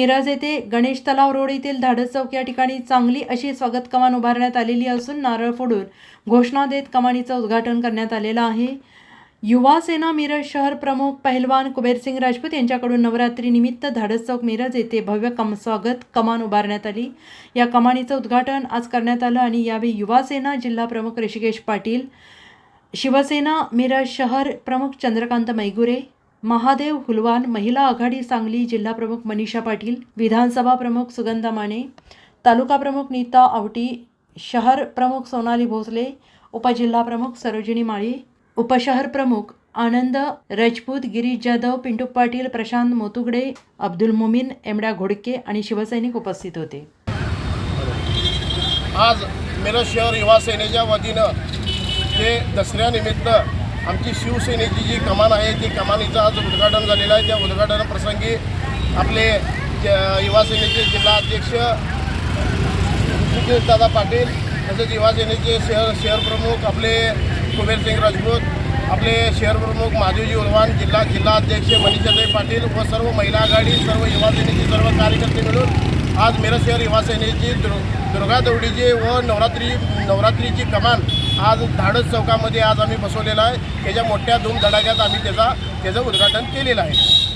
मिरज येथे गणेश तलाव रोड येथील धाडस चौक या ठिकाणी चांगली अशी स्वागत कमान उभारण्यात आलेली असून नारळ फोडून घोषणा देत कमानीचं उद्घाटन करण्यात आलेलं आहे. युवा सेना मिरज शहर प्रमुख पहिलवान कुबेरसिंग राजपूत यांच्याकडून नवरात्रीनिमित्त धाडस चौक मिरज येथे भव्य कम स्वागत कमान उभारण्यात आली. या कमानीचं उद्घाटन आज करण्यात आलं आणि यावेळी युवा सेना जिल्हा प्रमुख ऋषिकेश पाटील शिवसेना मिरज शहर प्रमुख चंद्रकांत मैगुरे महादेव हुलवान महिला आघाडी सांगली जिल्हा प्रमुख मनीषा पाटील विधानसभा प्रमुख सुगंधा माने तालुका प्रमुख नीता आवटी शहर प्रमुख सोनाली भोसले उपजिल्हा प्रमुख सरोजिनी माळी उपशहर प्रमुख आनंद राजपूत गिरीश जाधव पिंटू पाटील प्रशांत मोतुगडे अब्दुल मुमीन एमड्या घोडके आणि शिवसैनिक उपस्थित होते. आज मिरज शहर युवा सेनेच्या वतीनं ते दसऱ्यानिमित्त आमची शिवसेनेची जी कमान आहे ती कमानीचं आज उद्घाटन झालेलं आहे. त्या उद्घाटनाप्रसंगी आपले युवासेनेचे युवा सेनेचे जिल्हाध्यक्ष दादा पाटील तसेच युवासेनेचे शहर शहर प्रमुख आपले कुबेरसिंग राजपूत आपले शहर प्रमुख माधवजी उलवान जिल्हा जिल्हाध्यक्ष मनीषाताई पाटील व सर्व महिला आघाडी सर्व युवासेनेचे सर्व कार्यकर्ते मिळून आज मिरज शहर युवासेनेची दुर् दुर्गा दौडीची व नवरात्री नवरात्रीची कमान आज धाडस चौकामध्ये आज आम्ही बसवलेला आहे. त्याच्या मोठ्या दोन धडाक्यात आम्ही त्याचा त्याचं उद्घाटन केलेलं आहे.